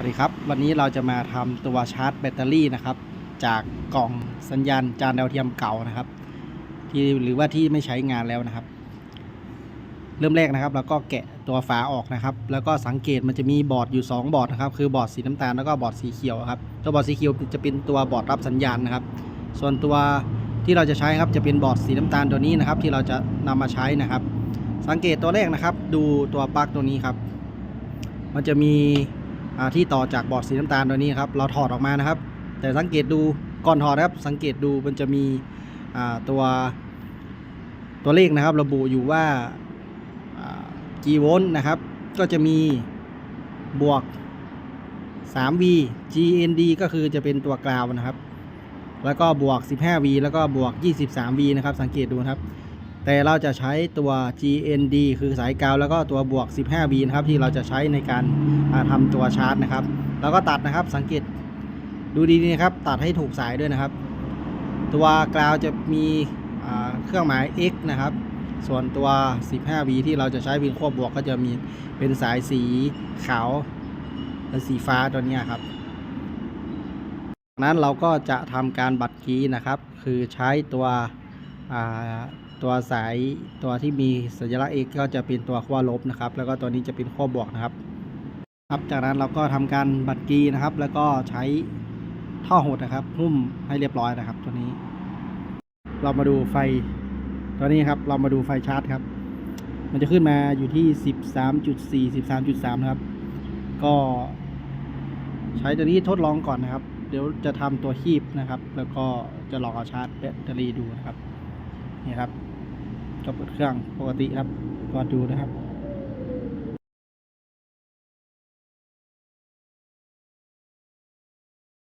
วัสดีครับ วันนี้เราจะมาทำตัวชาร์จแบตเตอรี่นะครับ จากกล่องสัญญาณจานดาวเทียมเก่านะครับ ที่หรือว่าที่ไม่ใช้งานแล้วนะครับ เริ่มแรกนะครับเราก็แกะตัวฝาออกนะครับ แล้วก็สังเกตมันจะมีบอร์ดอยู่ 2 บอร์ดนะครับ คือบอร์ดสีน้ำตาลแล้วก็บอร์ดสีเขียวครับตัวบอร์ดสีเขียวจะเป็นตัวบอร์ดรับสัญญาณนะครับ ส่วนตัวที่เราจะใช้ครับจะเป็นบอร์ดสีน้ำตาลตัวนี้นะครับ ที่เราจะนำมาใช้นะครับ สังเกตตัวแรกนะครับ ดูตัวปลั๊กตัวนี้ครับ มันจะมี ที่ต่อจากบอร์ดสีน้ำตาลตัวนี้ครับเราถอดออกมานะครับ แต่สังเกตดูก่อนถอดนะครับ สังเกตดูมันจะมีตัวตัวเลขนะครับ ระบุอยู่ว่าอ่ากี่โวลต์นะครับ ก็จะมีบวก 3V GND ก็คือจะเป็นตัวกราวนะครับ แล้วก็บวก 15V แล้วก็บวก 23V นะครับ สังเกตดูนะครับ แต่เราจะใช้ตัว GND คือสายกาวแล้วก็ตัวบวก 15V นะครับที่เราจะใช้ในการอ่าทำตัวชาร์จนะครับ แล้วก็ตัดนะครับสังเกตดูดีๆนะครับ ตัดให้ถูกสายด้วยนะครับ ตัวกาวจะมีเครื่องหมาย X นะครับ ส่วนตัว 15V ที่เราจะใช้วินควบบวกก็จะมีเป็นสายสีขาวและสีฟ้าตัวนี้ครับจากนั้นเราก็จะทำการบัดกีนะครับ คือใช้ตัว ตัวสายตัวที่มีสัญลักษณ์ X ก็จะเป็นตัวขั้วลบนะครับ แล้วก็ตัวนี้จะเป็นขั้วบวกนะครับ ครับ จากนั้นเราก็ทำการบัดกีนะครับ แล้วก็ใช้ท่อหดนะครับหุ้มให้เรียบร้อยนะครับ ตัวนี้ เรามาดูไฟ ตัวนี้ครับเรามาดูไฟชาร์จครับ มันจะขึ้นมาอยู่ที่13.4 13.3นะครับ ก็ใช้ตัวนี้ทดลองก่อนนะครับ เดี๋ยวจะทำตัวคีบนะครับ แล้วก็จะลองเอาชาร์จแบตเตอรี่ดูนะครับ นี่ครับก็เปิดเครื่องปกติครับก็ดูนะครับ